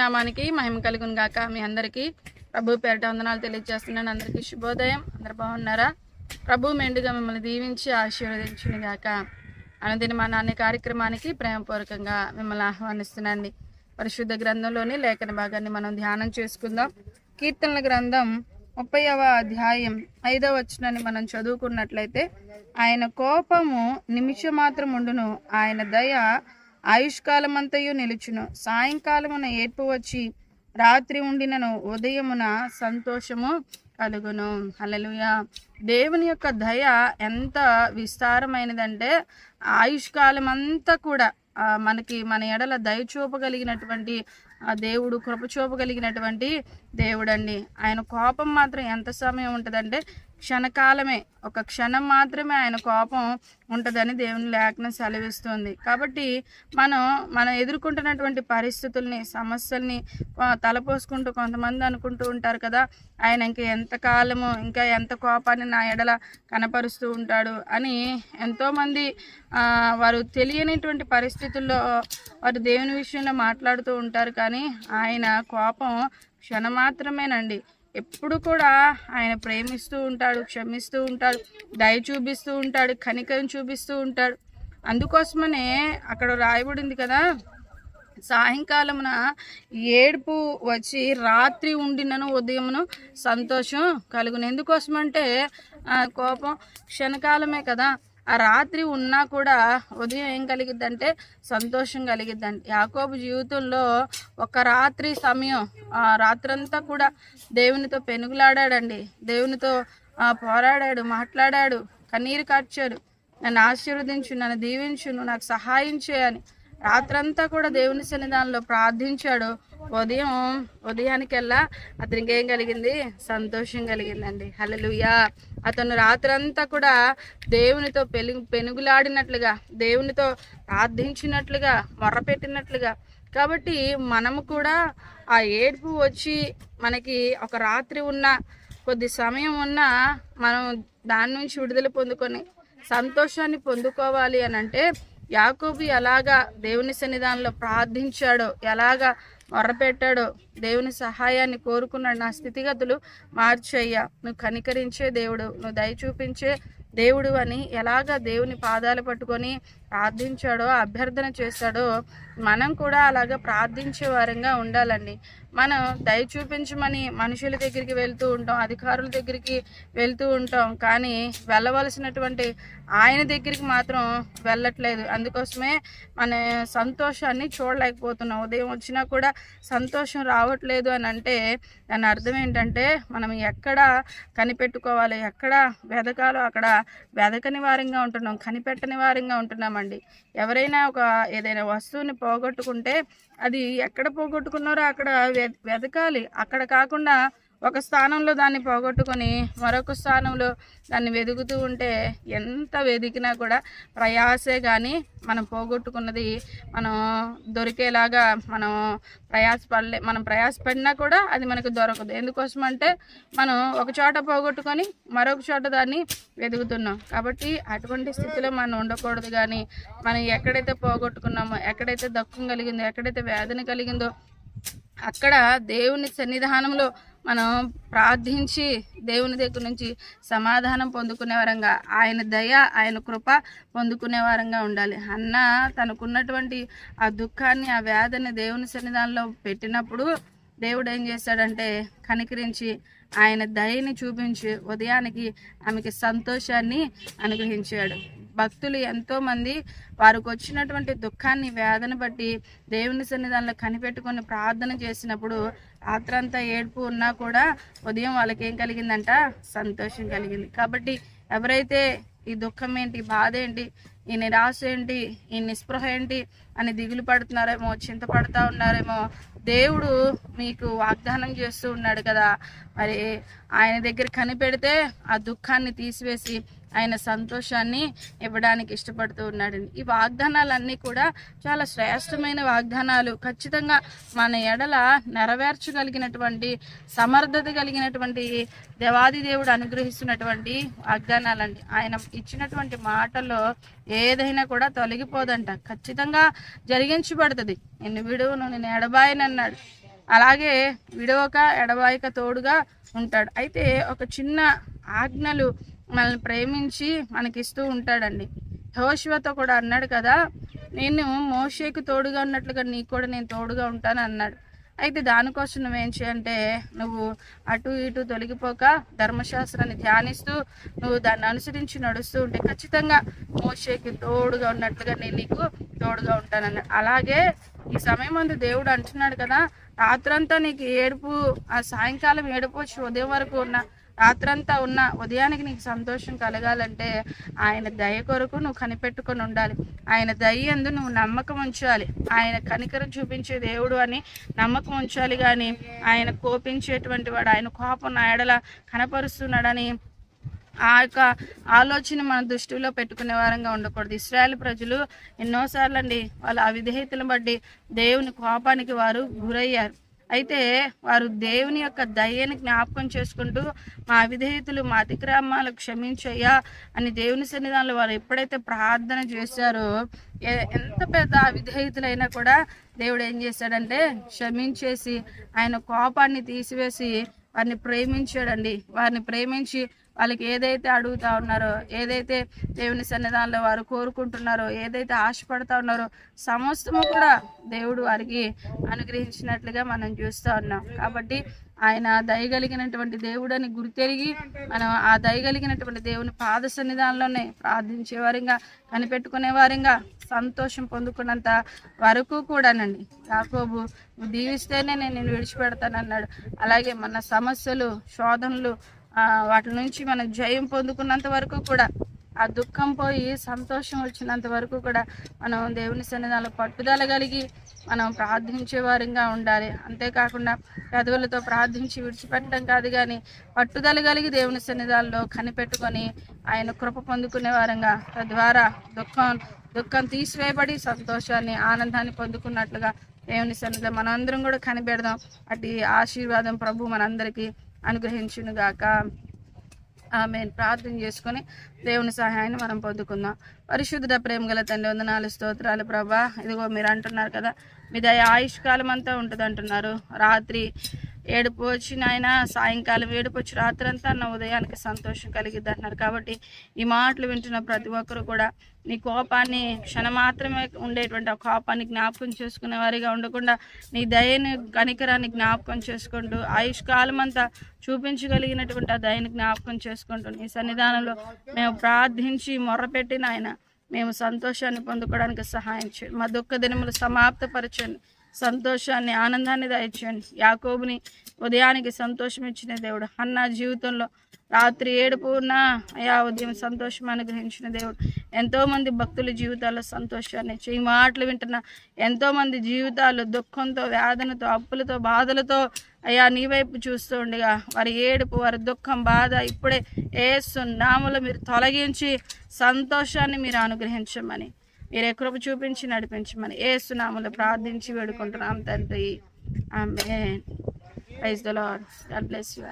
నామానికి మహిమ కలుగును గాక. మీ అందరికీ ప్రభు పేరిట వందనాలు తెలియజేస్తున్నాను. అందరికీ శుభోదయం. అందరు బాగున్నారా? ప్రభు మెండుగా మిమ్మల్ని దీవించి ఆశీర్వదించును గాక. అనుదిన మా నాన్న కార్యక్రమానికి ప్రేమపూర్వకంగా మిమ్మల్ని ఆహ్వానిస్తున్నాండి పరిశుద్ధ గ్రంథంలోని లేఖన భాగాన్ని మనం ధ్యానం చేసుకుందాం. కీర్తనల గ్రంథం ముప్పైవ అధ్యాయం ఐదవ వచనాన్ని మనం చదువుకున్నట్లయితే ఆయన కోపము నిమిషం మాత్రం ఉండును ఆయన దయ ఆయుష్కాలమంతయు నిలుచును. సాయంకాలమున ఏడ్పు వచ్చి రాత్రి ఉండినను ఉదయమున సంతోషము కలుగును. హల్లెలూయా. దేవుని యొక్క దయ ఎంత విస్తారమైనదంటే ఆయుష్కాలం అంతా కూడా మనకి మన ఎడల దయ చూపగలిగినటువంటి ఆ దేవుడు కృప చూపగలిగినటువంటి దేవుడండి. ఆయన కోపం మాత్రం ఎంత సమయం ఉంటుందంటే క్షణకాలమే. ఒక క్షణం మాత్రమే ఆయన కోపం ఉంటుందని దేవుని లేఖనం సెలవిస్తుంది. కాబట్టి మనం మనం ఎదుర్కొంటున్నటువంటి పరిస్థితుల్ని సమస్యల్ని తలపోసుకుంటూ కొంతమంది అనుకుంటూ ఉంటారు కదా ఆయన ఇంకా ఎంతకాలము ఇంకా ఎంత కోపాన్ని నా ఎడల కనపరుస్తూ ఉంటాడు అని ఎంతోమంది వారు తెలియనిటువంటి పరిస్థితుల్లో వారు దేవుని విషయంలో మాట్లాడుతూ ఉంటారు కానీ ఆయన కోపం క్షణమాత్రమేనండి. ఎప్పుడు కూడా ఆయన ప్రేమిస్తూ ఉంటాడు క్షమిస్తూ ఉంటాడు దయ చూపిస్తూ ఉంటాడు కనికరం చూపిస్తూ ఉంటాడు. అందుకోసమనే అక్కడ రాయబడింది కదా సాయంకాలమున ఏడుపు వచ్చి రాత్రి ఉండినను ఉదయమును సంతోషం కలుగును. ఎందుకోసమంటే ఆ కోపం క్షణకాలమే కదా. ఆ రాత్రి ఉన్నా కూడా ఉదయం ఏం కలిగిద్దంటే సంతోషం కలిగిద్దండి. యాకోబు జీవితంలో ఒక రాత్రి సమయం ఆ రాత్రంతా కూడా దేవునితో పెనుగులాడాడండి. దేవునితో పోరాడాడు మాట్లాడాడు కన్నీరు కార్చాడు. నన్ను ఆశీర్వదించు నన్ను దీవించు నువ్వు నాకు సహాయం చేయని రాత్రంతా కూడా దేవుని సన్నిధానంలో ప్రార్థించాడు. ఉదయం ఉదయానికెల్లా అతనికి ఏం కలిగింది? సంతోషం కలిగిందండి. హలలుయా అతను రాత్రంతా కూడా దేవునితో పెను పెనుగులాడినట్లుగా దేవునితో ప్రార్థించినట్లుగా మొర్రపెట్టినట్లుగా కాబట్టి మనము కూడా ఆ ఏడుపు వచ్చి మనకి ఒక రాత్రి ఉన్న కొద్ది సమయం ఉన్నా మనం దాని నుంచి విడుదల పొందుకొని సంతోషాన్ని పొందుకోవాలి అని అంటే యాకోబు ఎలాగా దేవుని సన్నిధానంలో ప్రార్థించాడో ఎలాగా మొర్రపెట్టాడో దేవుని సహాయాన్ని కోరుకున్నాడు. నా స్థితిగతులు మార్చయ్యా. నువ్వు కనికరించే దేవుడు నువ్వు దయ చూపించే దేవుడు అని ఎలాగా దేవుని పాదాలు పట్టుకొని ప్రార్థించాడో అభ్యర్థన చేశాడో మనం కూడా అలాగ ప్రార్థించే వారంగా ఉండాలండి. మనం దయ చూపించమని మనుషుల దగ్గరికి వెళ్తూ ఉంటాం అధికారుల దగ్గరికి వెళ్తూ ఉంటాం. కానీ వెళ్ళవలసినటువంటి ఆయన దగ్గరికి మాత్రం వెళ్ళట్లేదు. అందుకోసమే మన సంతోషాన్ని చూడలేకపోతున్నాం. ఉదయం వచ్చినా కూడా సంతోషం రావట్లేదు అని అంటే దాని అర్థం ఏంటంటే మనం ఎక్కడ కనిపెట్టుకోవాలి ఎక్కడ వెదకాలో అక్కడ వెదకని వారంగా ఉంటున్నాం కనిపెట్టని వారంగా ఉంటున్నామండి ఎవరైనా ఒక ఏదైనా వస్తువుని పోగొట్టుకుంటే అది ఎక్కడ పోగొట్టుకున్నారో అక్కడ వె- వెతకాలి. అక్కడ కాకుండా ఒక స్థానంలో దాన్ని పోగొట్టుకొని మరొక స్థానంలో దాన్ని వెతుకుతూ ఉంటే ఎంత వెతికినా కూడా ప్రయాసే కానీ మనం పోగొట్టుకున్నది మనం దొరికేలాగా మనం ప్రయాసపడలే మనం ప్రయాసపడినా కూడా అది మనకు దొరకదు. ఎందుకోసం అంటే మనం ఒక చోట పోగొట్టుకొని మరొక చోట దాన్ని వెతుకుతున్నాం కాబట్టి అటువంటి స్థితిలో మనం ఉండకూడదు కానీ మనం ఎక్కడైతే పోగొట్టుకున్నామో ఎక్కడైతే దుఃఖం కలిగిందో ఎక్కడైతే వేదన కలిగిందో అక్కడ దేవుని సన్నిధానంలో మనం ప్రార్థించి దేవుని దగ్గర నుంచి సమాధానం పొందుకునే వారంగా ఆయన దయ ఆయన కృప పొందుకునే వారంగా ఉండాలి. అన్న తనకున్నటువంటి ఆ దుఃఖాన్ని ఆ వేదన దేవుని సన్నిధానంలో పెట్టినప్పుడు దేవుడు ఏం చేశాడంటే కనికరించి ఆయన దయని చూపించి ఉదయానికి ఆమెకి సంతోషాన్ని అనుగ్రహించాడు. భక్తులు ఎంతోమంది వారికి వచ్చినటువంటి దుఃఖాన్ని వేదన బట్టి దేవుని సన్నిధానంలో కనిపెట్టుకొని ప్రార్థన చేసినప్పుడు రాత్రంతా ఏడుపు ఉన్నా కూడా ఉదయం వాళ్ళకి ఏం కలిగిందంట? సంతోషం కలిగింది. కాబట్టి ఎవరైతే ఈ దుఃఖం ఏంటి బాధ ఏంటి ఈ నిరాశ ఏంటి ఈ నిస్పృహ ఏంటి అని దిగులు పడుతున్నారేమో చింతపడతా ఉన్నారేమో దేవుడు మీకు వాగ్దానం చేస్తూ ఉన్నాడు కదా. మరి ఆయన దగ్గర కనిపెడితే ఆ దుఃఖాన్ని తీసివేసి ఆయన సంతోషాన్ని ఇవ్వడానికి ఇష్టపడుతూ ఉన్నాడండి ఈ వాగ్దానాలన్నీ కూడా చాలా శ్రేష్టమైన వాగ్దానాలు. ఖచ్చితంగా మన ఎడల నెరవేర్చగలిగినటువంటి సమర్థత కలిగినటువంటి దేవాది దేవుడు అనుగ్రహిస్తున్నటువంటి వాగ్దానాలండి. ఆయన ఇచ్చినటువంటి మాటల్లో ఏదైనా కూడా తొలగిపోదంట. ఖచ్చితంగా జరిగించబడుతుంది. నిన్ను విడువను నేను ఎడబాయనన్నాడు అలాగే విడవక ఎడబాయిక తోడుగా ఉంటాడు. అయితే ఒక చిన్న ఆజ్ఞలు మనల్ని ప్రేమించి మనకిస్తూ ఉంటాడండి. హోషివతో కూడా అన్నాడు కదా నేను మోషేకు తోడుగా ఉన్నట్లుగా నీకు కూడా నేను తోడుగా ఉంటాను అన్నాడు. అయితే దానికోసం నువ్వేం చేయంటే నువ్వు అటు ఇటు తొలగిపోక ధర్మశాస్త్రాన్ని ధ్యానిస్తూ నువ్వు దాన్ని అనుసరించి నడుస్తూ ఉంటే ఖచ్చితంగా మోషేకి తోడుగా ఉన్నట్లుగా నేను నీకు తోడుగా ఉంటానన్నాడు అలాగే ఈ సమయం ముందు దేవుడు అంటున్నాడు కదా రాత్రంతా నీకు ఏడుపు ఆ సాయంకాలం ఏడుపు వచ్చి ఉదయం వరకు ఉన్న రాత్రంతా ఉన్న ఉదయానికి నీకు సంతోషం కలగాలంటే ఆయన దయ కొరకు నువ్వు కనిపెట్టుకొని ఉండాలి. ఆయన దయ ఎందు నువ్వు నమ్మకం ఉంచాలి. ఆయన కనికరం చూపించే దేవుడు అని నమ్మకం ఉంచాలి కానీ ఆయన కోపించేటువంటి వాడు ఆయన కోపం నా ఎడల కనపరుస్తున్నాడని ఆ యొక్క ఆలోచన మన దృష్టిలో పెట్టుకునే వారంగా ఉండకూడదు. ఇస్రాయల్ ప్రజలు ఎన్నోసార్లు అండి వాళ్ళ అవిధేయతను బట్టి దేవుని కోపానికి వారు గురయ్యారు. అయితే వారు దేవుని యొక్క దయ్యని జ్ఞాపకం చేసుకుంటూ మా అవిధేయతలు మా అతిక్రమాలు క్షమించయ్యా అని దేవుని సన్నిధానంలో వారు ఎప్పుడైతే ప్రార్థన చేశారో ఎంత పెద్ద అవిధేయతలైనా కూడా దేవుడు ఏం చేశాడంటే క్షమించేసి ఆయన కోపాన్ని తీసివేసి వారిని ప్రేమించాడండి. వారిని ప్రేమించి వాళ్ళకి ఏదైతే అడుగుతా ఉన్నారో ఏదైతే దేవుని సన్నిధానంలో వారు కోరుకుంటున్నారో ఏదైతే ఆశపడతా ఉన్నారో సమస్తము కూడా దేవుడు వారికి అనుగ్రహించినట్లుగా మనం చూస్తూ ఉన్నాం. కాబట్టి ఆయన దయగలిగినటువంటి దేవుడని గురితెరిగి మనం ఆ దయగలిగినటువంటి దేవుని పాద సన్నిధానంలోనే ప్రార్థించే వారిగా కనిపెట్టుకునే వారిగా సంతోషం పొందుకున్నంత వరకు కూడానండి. యాకోబు నువ్వు దీవిస్తేనే నేను విడిచిపెడతానన్నాడు. అలాగే మన సమస్యలు శోధనలు వాటి నుంచి మనం జయం పొందుకున్నంత వరకు కూడా ఆ దుఃఖం పోయి సంతోషం వచ్చినంత వరకు కూడా మనం దేవుని సన్నిధానంలో పట్టుదల కలిగి మనం ప్రార్థించేవారంగా ఉండాలి. అంతేకాకుండా పెదవులతో ప్రార్థించి విడిచిపెట్టడం కాదు కానీ పట్టుదల కలిగి దేవుని సన్నిధానంలో కనిపెట్టుకొని ఆయన కృప పొందుకునే వారంగా తద్వారా దుఃఖం దుఃఖం తీసివేయబడి సంతోషాన్ని ఆనందాన్ని పొందుకున్నట్లుగా దేవుని సన్నిధిలో మనందరం కూడా కనిపెడదాం. అటు ఆశీర్వాదం ప్రభు మనందరికీ అనుగ్రహించునుగాక. ఆమె ప్రార్థన చేసుకొని దేవుని సహాయాన్ని మనం పొందుకుందాం. పరిశుద్ధ ప్రేమ గల తండ్రి వందనాలు స్తోత్రాలు ప్రభా. ఇదిగో మీరు అంటున్నారు కదా మీ దయ ఆయుష్కాలం అంతా ఉంటుంది అంటున్నారు రాత్రి ఏడుపు వచ్చిన ఆయన సాయంకాలం ఏడుపు వచ్చి రాత్రంతా నా ఉదయానికి సంతోషం కలిగిద్ది అంటున్నారు కాబట్టి ఈ మాటలు వింటున్న ప్రతి ఒక్కరు కూడా నీ కోపాన్ని క్షణ మాత్రమే ఉండేటువంటి ఆ కోపాన్ని జ్ఞాపకం చేసుకునే వారిగా ఉండకుండా నీ దయని కనికరాన్ని జ్ఞాపకం చేసుకుంటూ ఆయుష్కాలం అంతా చూపించగలిగినటువంటి ఆ దయని జ్ఞాపకం చేసుకుంటూ నీ సన్నిధానంలో మేము ప్రార్థించి మొర్రపెట్టిన ఆయన మేము సంతోషాన్ని పొందుకోవడానికి సహాయం చేయండి. మా దుఃఖ దినములు సమాప్తపరచండి. సంతోషాన్ని ఆనందాన్ని దయచేయండి. యాకోబుని ఉదయానికి సంతోషం ఇచ్చిన దేవుడు. అన్న జీవితంలో రాత్రి ఏడుపు ఉన్న అయా ఉదయం సంతోషం అనుగ్రహించిన దేవుడు. ఎంతోమంది భక్తుల జీవితాల్లో సంతోషాన్ని ఇచ్చి ఈ మాటలు వింటున్న. ఎంతోమంది జీవితాలు దుఃఖంతో వేదనతో అప్పులతో బాధలతో అయ్యా నీ వైపు చూస్తూ ఉండగా. వారి ఏడుపు వారి దుఃఖం బాధ ఇప్పుడే ఏసు నాములు మీరు తొలగించి సంతోషాన్ని మీరు అనుగ్రహించమని. మీరే కృప చూపించి నడిపించమని. ఏ సునాములు ప్రార్థించి వేడుకుంటున్నాం తండ్రి. ఆమె praise the God bless you